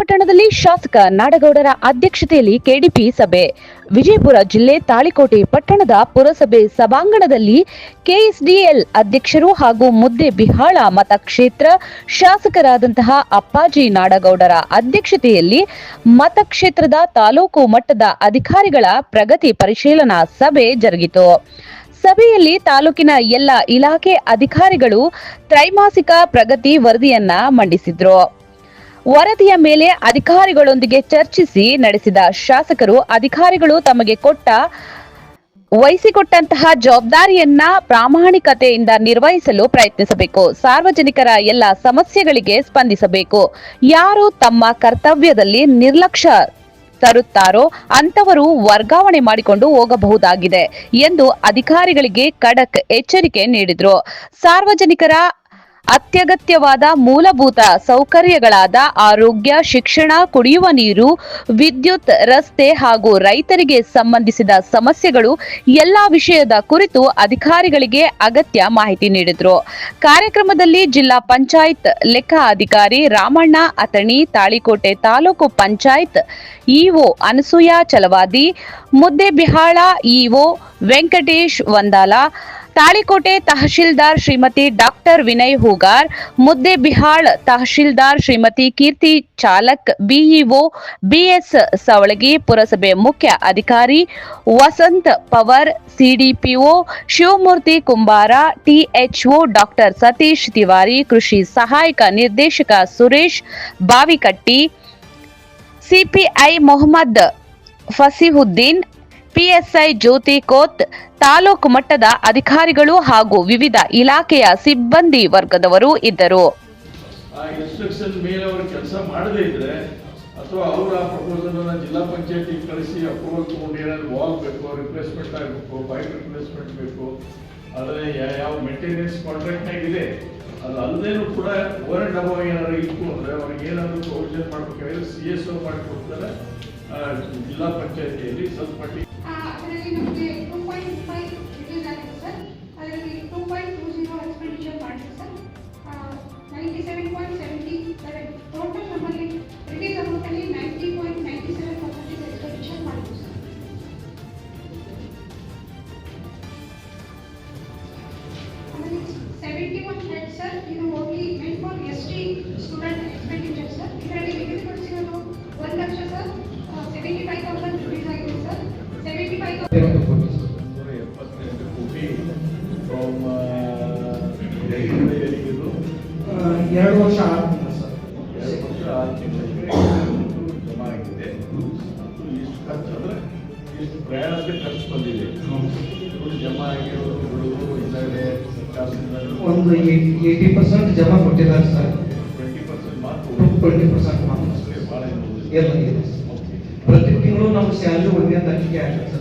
ಪಟ್ಟಣದಲ್ಲಿ ಶಾಸಕ ನಾಡಗೌಡರ ಅಧ್ಯಕ್ಷತೆಯಲ್ಲಿ ಕೆಡಿಪಿ ಸಭೆ. ವಿಜಯಪುರ ಜಿಲ್ಲೆ ತಾಳಿಕೋಟೆ ಪಟ್ಟಣದ ಪುರಸಭೆ ಸಭಾಂಗಣದಲ್ಲಿ ಕೆಎಸ್ಡಿಎಲ್ ಅಧ್ಯಕ್ಷರು ಹಾಗೂ ಮುದ್ದೆ ಬಿಹಾಳ ಮತಕ್ಷೇತ್ರ ಶಾಸಕರಾದಂತಹ ಅಪ್ಪಾಜಿ ನಾಡಗೌಡರ ಅಧ್ಯಕ್ಷತೆಯಲ್ಲಿ ಮತಕ್ಷೇತ್ರದ ತಾಲೂಕು ಮಟ್ಟದ ಅಧಿಕಾರಿಗಳ ಪ್ರಗತಿ ಪರಿಶೀಲನಾ ಸಭೆ ಜರುಗಿತು. ಸಭೆಯಲ್ಲಿ ತಾಲೂಕಿನ ಎಲ್ಲ ಇಲಾಖೆ ಅಧಿಕಾರಿಗಳು ತ್ರೈಮಾಸಿಕ ಪ್ರಗತಿ ವರದಿಯನ್ನ ಮಂಡಿಸಿದ್ರು. ವರದಿಯ ಮೇಲೆ ಅಧಿಕಾರಿಗಳೊಂದಿಗೆ ಚರ್ಚಿಸಿ ನಡೆಸಿದ ಶಾಸಕರು ಅಧಿಕಾರಿಗಳು ತಮಗೆ ಕೊಟ್ಟ, ವಹಿಸಿಕೊಟ್ಟಂತಹ ಜವಾಬ್ದಾರಿಯನ್ನ ಪ್ರಾಮಾಣಿಕತೆಯಿಂದ ನಿರ್ವಹಿಸಲು ಪ್ರಯತ್ನಿಸಬೇಕು. ಸಾರ್ವಜನಿಕರ ಎಲ್ಲ ಸಮಸ್ಯೆಗಳಿಗೆ ಸ್ಪಂದಿಸಬೇಕು. ಯಾರು ತಮ್ಮ ಕರ್ತವ್ಯದಲ್ಲಿ ನಿರ್ಲಕ್ಷ್ಯ ತರುತ್ತಾರೋ ಅಂತವರು ವರ್ಗಾವಣೆ ಮಾಡಿಕೊಂಡು ಹೋಗಬಹುದಾಗಿದೆ ಎಂದು ಅಧಿಕಾರಿಗಳಿಗೆ ಖಡಕ್ ಎಚ್ಚರಿಕೆ ನೀಡಿದ್ರು. ಸಾರ್ವಜನಿಕರ ಅತ್ಯಗತ್ಯವಾದ ಮೂಲಭೂತ ಸೌಕರ್ಯಗಳಾದ ಆರೋಗ್ಯ, ಶಿಕ್ಷಣ, ಕುಡಿಯುವ ನೀರು, ವಿದ್ಯುತ್, ರಸ್ತೆ ಹಾಗೂ ರೈತರಿಗೆ ಸಂಬಂಧಿಸಿದ ಸಮಸ್ಯೆಗಳು ಎಲ್ಲಾ ವಿಷಯದ ಕುರಿತು ಅಧಿಕಾರಿಗಳಿಗೆ ಅಗತ್ಯ ಮಾಹಿತಿ ನೀಡಿದರು. ಕಾರ್ಯಕ್ರಮದಲ್ಲಿ ಜಿಲ್ಲಾ ಪಂಚಾಯತ್ ಲೆಕ್ಕ ಅಧಿಕಾರಿ Ramanna, Athani, Talikote taluk panchayat EO Anasuya Chalavadi Muddebihal EO Venkatesh Vandala Talikote tahsildar Shrimati doctor Vinay Hugar Muddebihal tahsildar Shrimati Keerthi Chalak, BEO BS Savalagi, ಪುರಸಭೆ ಮುಖ್ಯ ಅಧಿಕಾರಿ ವಸಂತ್ ಪವರ್, ಸಿಡಿಪಿಒ ಶಿವಮೂರ್ತಿ ಕುಂಬಾರ, ಟಿಎಚ್ಒ ಡಾಕ್ಟರ್ ಸತೀಶ್ ತಿವಾರಿ, ಕೃಷಿ ಸಹಾಯಕ ನಿರ್ದೇಶಕ ಸುರೇಶ್ ಬಾವಿಕಟ್ಟಿ, ಸಿಪಿಐ ಮೊಹಮ್ಮದ್ ಫಸೀಹುದ್ದೀನ್ ಪಿಎಸ್ಐ ಜ್ಯೋತಿ ಕೋತ್, ತಾಲೂಕು ಮಟ್ಟದ ಅಧಿಕಾರಿಗಳು ಹಾಗೂ ವಿವಿಧ ಇಲಾಖೆಯ ಸಿಬ್ಬಂದಿ ವರ್ಗದವರು ಇದ್ದರು. ಇನ್ಸ್ಟ್ರಕ್ಷನ್ ಮೇಲೆ ಅವರು ಕೆಲಸ ಮಾಡದೇ ಇದ್ರೆ ಅಥವಾ ಅವರ ಪ್ರಪೋಸಲ್ ಅನ್ನ ಜಿಲ್ಲಾ ಪಂಚಾಯತಿಗೆ ಕಳಿಸಿ ಅಪ್ರೂವಲ್ ತಗೊಂಡು ಏನಾದ್ರು ವಾಲ್ ಬೇಕು ರಿಪ್ಲೇಸ್ಮೆಂಟ್ ಆಗಬೇಕು ಪೈಪ್ ರಿಪ್ಲೇಸ್ಮೆಂಟ್ ಬೇಕು ಆದರೆ ಯಾ- ಯಾವ ಮೇಂಟೆನೆನ್ಸ್ ಕಾಂಟ್ರಾಕ್ಟ್ನಾಗ ಇದೆ ಅದು ಅಲ್ಲದೇನು ಕೂಡ ಓವರ್ ಅಂಡ್ ಅಬವ್ ಏನಾದ್ರು ಇತ್ತು ಅಂದರೆ ಅವ್ರಿಗೆ ಏನಾದರೂ ಪ್ರೊವಿಷನ್ ಮಾಡ್ಬೇಕಾದ್ರೆ ಸಿ ಎಸ್ ಓ ಮಾಡಿಕೊಡ್ತಾರೆ ಜಿಲ್ಲಾ ಪಂಚಾಯತಿಯಲ್ಲಿ ಸ್ವಲ್ಪ ಮಟ್ಟಿಗೆ ಆ, ಅದರಲ್ಲಿ ನಮಗೆ ಟೂ ಪಾಯಿಂಟ್ ಫೈವ್ ರಿಲೀಸ್ ಆಗಿದೆ ಸರ್ ಅದರಲ್ಲಿ two point two zero expenditure ಮಾಡಿದೆ sir ninety seven point seventy seven total ನಮ್ಮಲ್ಲಿ release ಅಮೌಂಟಲ್ಲಿ ninety point ninety seven percentage expenditure ಮಾಡಿದ್ವಿ ಸರ್ ಆಮೇಲೆ ಸೆವೆಂಟಿ ಒನ್ ಹೆಡ್ ಸರ್ ಇದು only made for S T student expenditure sir ಇದರಲ್ಲಿ ನಿಗದಿಪಡಿಸಿರೋದು ಒಂದು ಲಕ್ಷ ಎಪ್ಪತ್ತೆಂಟು ಕೋಟಿ ಫ್ರಮ್ ಎರಡು ವರ್ಷ ಆಗ್ತಿದೆ ಸರ್. ಎರಡು ವರ್ಷ ಆರು ತಿಂಗಳಿಗೆ ಜಮಾ ಆಗಿದೆ ಇಷ್ಟು ಖರ್ಚು ಅಂದ್ರೆ ಇಷ್ಟು ಪ್ರಯಾಣಕ್ಕೆ ಖರ್ಚು ಬಂದಿದೆ ದುಡ್ಡು ಜಮಾ ಆಗಿರೋದು ಒಂದು ಏಯ್ಟಿ ಪರ್ಸೆಂಟ್ ಜಮಾ ಕೊಟ್ಟಿದ್ದಾರೆ ಸರ್. ಟ್ವೆಂಟಿ ಪರ್ಸೆಂಟ್ ಮಾತ್ರ. ಟ್ವೆಂಟಿ ಪರ್ಸೆಂಟ್ ಮಾತ್ರ. ಭಾಳ ಇಲ್ಲ ಪ್ರತಿ ತಿಂಗಳು ನಮ್ಮ ಸ್ಯಾಲ್ರಿ ಒಂದೇ ತಾರೀಕಿಗೆ ಆಗ್ತದೆ ಸರ್.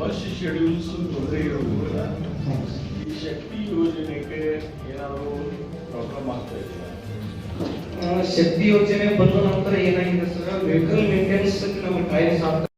ಬಸ್ ಶೆಡ್ಯೂಲ್ಸ್ ತೊಂದರೆ ಇರೋದ್ರಿಂದ ಈ ಶಕ್ತಿ ಯೋಜನೆಗೆ ಏನಾದರೂ ಪ್ರಾಬ್ಲಮ್ ಆಗ್ತಾ ಇದೆಯಾ ಶಕ್ತಿ ಯೋಜನೆ ಬಂದ ನಂತರ ಏನಾಗಿದೆ ಸರ್ ವೆಹಿಕಲ್ ಮೇಂಟೆನೆನ್ಸ್ ನಮ್ಮ ಟೈಮ್ಸ್ ಆಗ್ತದೆ